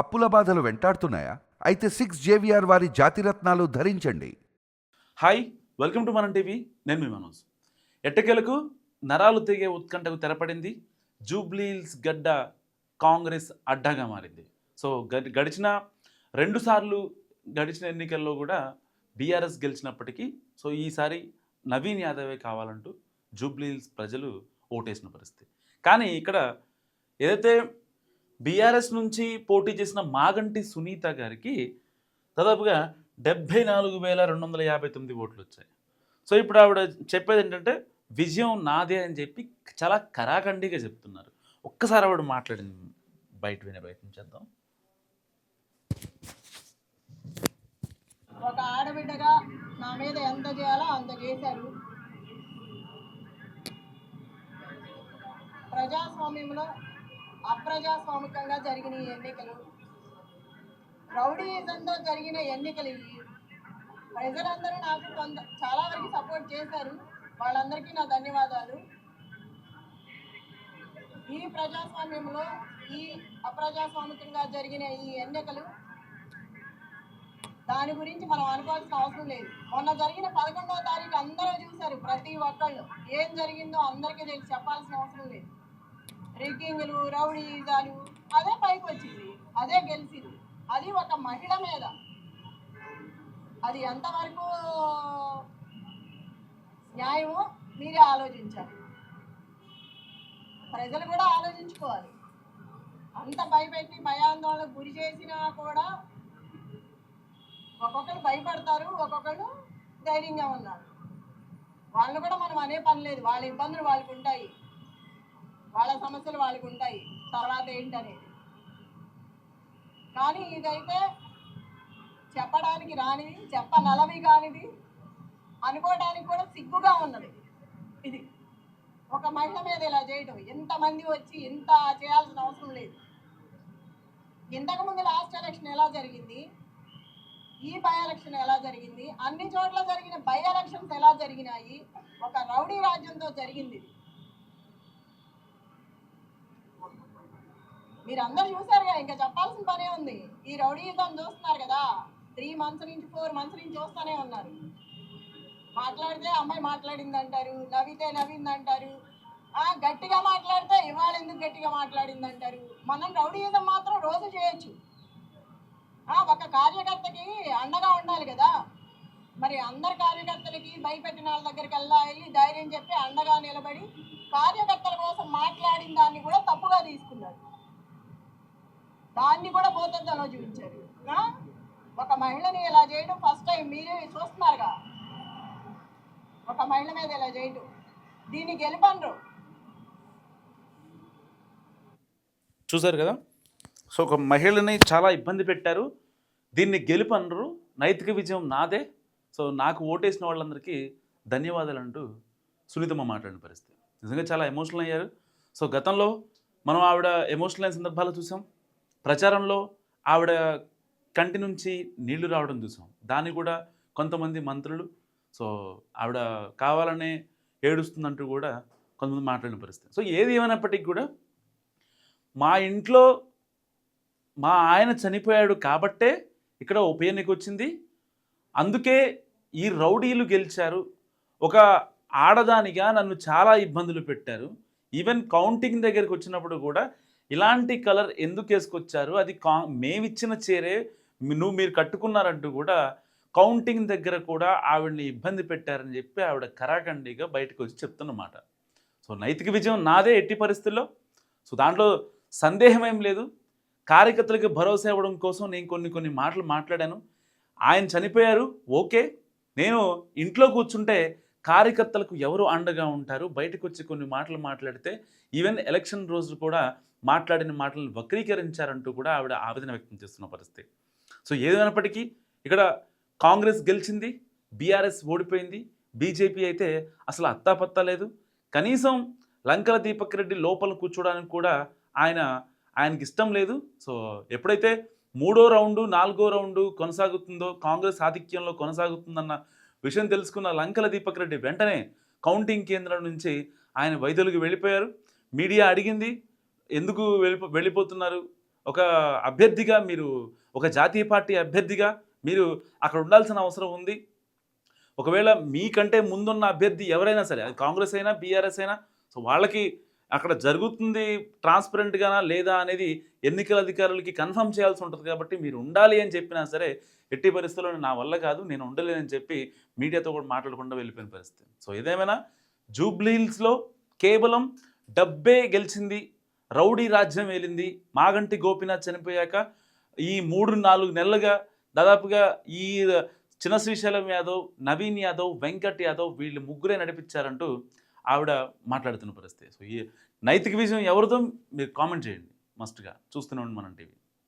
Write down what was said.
అప్పుల బాధలు వెంటాడుతున్నాయా? అయితే సిక్స్ జేవిఆర్ వారి జాతిరత్నాలు ధరించండి. హాయ్ వెల్కమ్ టు మనం టీవీ నేను మీ మనోజ్. ఎట్టకేలకు నరాలు తెగే ఉత్కంఠకు తెరపడింది. జూబ్లీల్స్ గడ్డ కాంగ్రెస్ అడ్డాగా మారింది. సో గడిచిన రెండుసార్లు గడిచిన ఎన్నికల్లో కూడా బీఆర్ఎస్ గెలిచినప్పటికీ సో ఈసారి నవీన్ యాదవే కావాలంటూ జూబ్లీల్స్ ప్రజలు ఓటేసిన పరిస్థితి. కానీ ఇక్కడ ఏదైతే బీఆర్ఎస్ నుంచి పోటీ చేసిన మాగంటి సునీత గారికి దాదాపుగా డెబ్భై నాలుగు వేల రెండు వందల యాభై తొమ్మిది ఓట్లు వచ్చాయి సో ఇప్పుడు ఆవిడ చెప్పేది ఏంటంటే విజయం నాదే అని చెప్పి చాలా కరాఖండిగా చెప్తున్నారు. ఒక్కసారి ఆవిడ మాట్లాడింది బయట వినే ప్రయత్నం చేద్దాం. ఒక ఆడబిడ్డగా నా మీద ఎంత చేయాలో అంత చేశారు. ప్రజాస్వామ్యంలో అప్రజాస్వామికంగా జరిగిన ఈ ఎన్నికలు రౌడీయిజంతో జరిగిన ఎన్నికలు ఇవి. ప్రజలందరూ నాకు కొంత చాలా వరకు సపోర్ట్ చేశారు. వాళ్ళందరికీ నా ధన్యవాదాలు. ఈ ప్రజాస్వామ్యంలో ఈ అప్రజాస్వామికంగా జరిగిన ఈ ఎన్నికలు దాని గురించి మనం అనుకోవాల్సిన అవసరం లేదు. మొన్న జరిగిన పదకొండవ తారీఖు అందరూ చూశారు ప్రతి ఒక్కళ్ళు. ఏం జరిగిందో అందరికీ తెలిసి చెప్పాల్సిన అవసరం లేదు. రిగ్గింగ్లు రౌడీజాలు అదే పైకి వచ్చింది అదే గెలిచింది. అది ఒక మహిళ మీద. అది ఎంతవరకు న్యాయమో మీరే ఆలోచించాలి. ప్రజలు కూడా ఆలోచించుకోవాలి. అంత భయపెట్టి భయాందోళనకు గురి చేసినా కూడా ఒక్కొక్కరు భయపడతారు ఒక్కొక్కరు ధైర్యంగా ఉన్నారు. వాళ్ళు కూడా మనం అనే పని లేదు. వాళ్ళ ఇబ్బందులు వాళ్ళకు ఉంటాయి వాళ్ళ సమస్యలు వాళ్ళకు ఉంటాయి. తర్వాత ఏంటనేది. కానీ ఇదైతే చెప్పడానికి రానిది చెప్పనలవి కానిది అనుకోవడానికి కూడా సిగ్గుగా ఉన్నది. ఇది. ఒక మహిళ మీద ఇలా చేయటం ఎంతమంది వచ్చి ఇంత చేయాల్సిన అవసరం లేదు. ఇంతకుముందు లాస్ట్ ఎలక్షన్ ఎలా జరిగింది? ఈ బై ఎలక్షన్ ఎలా జరిగింది? అన్ని చోట్ల జరిగిన బై ఎలక్షన్స్ ఎలా జరిగినాయి? ఒక రౌడీ రాజ్యంతో జరిగింది మీరు అందరు చూసారుగా ఇంకా చెప్పాల్సిన పనే ఉంది. ఈ రౌడీయుధం చూస్తున్నారు కదా త్రీ మంత్స్ నుంచి ఫోర్ మంత్స్ నుంచి చూస్తూనే ఉన్నారు. మాట్లాడితే అమ్మాయి మాట్లాడింది అంటారు నవ్వితే నవ్వింది అంటారు ఆ, గట్టిగా మాట్లాడితే ఇవాళ ఎందుకు గట్టిగా మాట్లాడింది అంటారు మనం రౌడీయుధం మాత్రం రోజు చేయొచ్చు. ఆ, ఒక కార్యకర్తకి అండగా ఉండాలి కదా. మరి అందరి కార్యకర్తలకి భయపెట్టిన వాళ్ళ దగ్గరికి వెళ్ళా వెళ్ళి ధైర్యం చెప్పి అండగా నిలబడి కార్యకర్తల కోసం మాట్లాడిన దాన్ని కూడా తప్పుగా తీసుకున్నారు. దాన్ని కూడా పోతుందలో చూపించారు. ఒక మహిళని ఇలా చేయడం ఫస్ట్ టైం మీరే చూస్తున్నారుగా. ఒక మహిళ మీద ఇలా చేయడం. దీన్ని గెలిపనరు. చూసారు కదా? సో ఒక మహిళని చాలా ఇబ్బంది పెట్టారు. దీన్ని గెలుపనరు. నైతిక విజయం నాదే. సో నాకు ఓటేసిన వాళ్ళందరికీ ధన్యవాదాలు అంటూ సునీతమ్మ మాట్లాడిన పరిస్థితి. నిజంగా చాలా ఎమోషనల్ అయ్యారు. సో గతంలో మనం ఆవిడ ఎమోషనల్ అయిన సందర్భాలు చూసాం. ప్రచారంలో ఆవిడ కంటి నుంచి నీళ్ళు రావడం చూసాం. దాన్ని కూడా కొంతమంది మంత్రులు సో ఆవిడ కావాలనే ఏడుస్తుందంటూ కూడా కొంతమంది మాట్లాడిన పరిస్థితి. సో ఏది ఏమైనప్పటికీ కూడా మా ఇంట్లో మా ఆయన చనిపోయాడు కాబట్టే ఇక్కడ ఉప ఎన్నిక వచ్చింది. అందుకే ఈ రౌడీలు గెలిచారు. ఒక ఆడదానిగా నన్ను చాలా ఇబ్బందులు పెట్టారు. ఈవెన్ కౌంటింగ్ దగ్గరికి వచ్చినప్పుడు కూడా ఇలాంటి కలర్ ఎందుకు వేసుకొచ్చారు? అది కా మేమిచ్చిన చీరే నువ్వు మీరు కట్టుకున్నారంటూ కూడా కౌంటింగ్ దగ్గర కూడా ఆవిడని ఇబ్బంది పెట్టారని చెప్పి ఆవిడ కరాఖండిగా బయటకు వచ్చి చెప్తున్నమాట. సో నైతిక విజయం నాదే ఎట్టి పరిస్థితుల్లో? సో దాంట్లో సందేహం ఏం లేదు. కార్యకర్తలకు భరోసా ఇవ్వడం కోసం నేను కొన్ని కొన్ని మాటలు మాట్లాడాను. ఆయన చనిపోయారు. ఓకే. నేను ఇంట్లో కూర్చుంటే కార్యకర్తలకు ఎవరు అండగా ఉంటారు? బయటకు వచ్చి కొన్ని మాటలు మాట్లాడితే ఈవెన్ ఎలక్షన్ రోజు కూడా మాట్లాడిన మాటలను వక్రీకరించారంటూ కూడా ఆవిడ ఆవేదన వ్యక్తం చేస్తున్న పరిస్థితి. సో ఏదైనప్పటికీ ఇక్కడ కాంగ్రెస్ గెలిచింది బీఆర్ఎస్ ఓడిపోయింది బీజేపీ అయితే అసలు అత్తాపత్తా లేదు. కనీసం లంకల దీపక్ రెడ్డి లోపల కూర్చోడానికి కూడా ఆయన ఆయనకి ఇష్టం లేదు. సో ఎప్పుడైతే మూడో రౌండు నాలుగో రౌండు కొనసాగుతుందో కాంగ్రెస్ ఆధిక్యంలో కొనసాగుతుందన్న విషయం తెలుసుకున్న లంకల దీపక్ రెడ్డి వెంటనే కౌంటింగ్ కేంద్రం నుంచి ఆయన వైద్యులకు వెళ్ళిపోయారు. మీడియా అడిగింది ఎందుకు వెళ్ళిపో వెళ్ళిపోతున్నారు? ఒక అభ్యర్థిగా మీరు ఒక జాతీయ పార్టీ అభ్యర్థిగా మీరు అక్కడ ఉండాల్సిన అవసరం ఉంది. ఒకవేళ మీకంటే ముందున్న అభ్యర్థి ఎవరైనా సరే అది కాంగ్రెస్ అయినా బీఆర్ఎస్ అయినా సో వాళ్ళకి అక్కడ జరుగుతుంది ట్రాన్స్పరెంట్గానా లేదా అనేది ఎన్నికల అధికారులకి కన్ఫర్మ్ చేయాల్సి ఉంటుంది కాబట్టి మీరు ఉండాలి అని చెప్పినా సరే ఎట్టి పరిస్థితుల్లో నా వల్ల కాదు నేను ఉండలేనని చెప్పి మీడియాతో కూడా మాట్లాడకుండా వెళ్ళిపోయిన పరిస్థితి. సో ఏదేమైనా జూబ్లీహిల్స్లో కేవలం డబ్బే గెలిచింది రౌడీ రాజ్యం వెళ్ళింది మాగంటి గోపీనాథ్ చనిపోయాక ఈ మూడు నాలుగు నెలలుగా దాదాపుగా ఈ చిన్న శ్రీశైలం యాదవ్ నవీన్ యాదవ్ వెంకట్ యాదవ్ వీళ్ళు ముగ్గురే నడిపించారంటూ ఆవిడ మాట్లాడుతున్న పరిస్థితి. సో ఈ నైతిక విజయం ఎవరిదో మీరు కామెంట్ చేయండి. మస్ట్గా చూస్తూనే ఉండి మనం టీవీ.